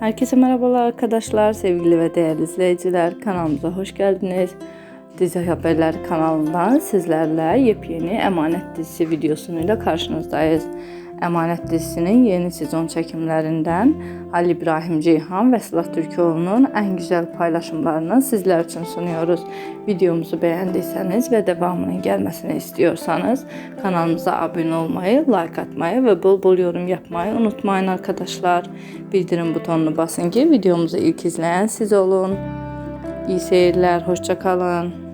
Herkese merhabalar arkadaşlar, sevgili ve değerli izleyiciler. Kanalımıza hoş geldiniz. Dizi Haberler kanalından sizlerle yepyeni Emanet dizisi videosuyla karşınızdayız. Emanet dizisinin yeni sezon çekimlerinden Ali İbrahim Ceyhan ve Sıla Türkoğlu'nun en güzel paylaşımlarını sizler için sunuyoruz. Videomuzu beğendiyseniz ve devamının gelmesini istiyorsanız kanalımıza abone olmayı, like atmayı ve bol bol yorum yapmayı unutmayın arkadaşlar. Bildirim butonunu basın ki videomuzu ilk izleyen siz olun. İyi seyirler, hoşça kalın.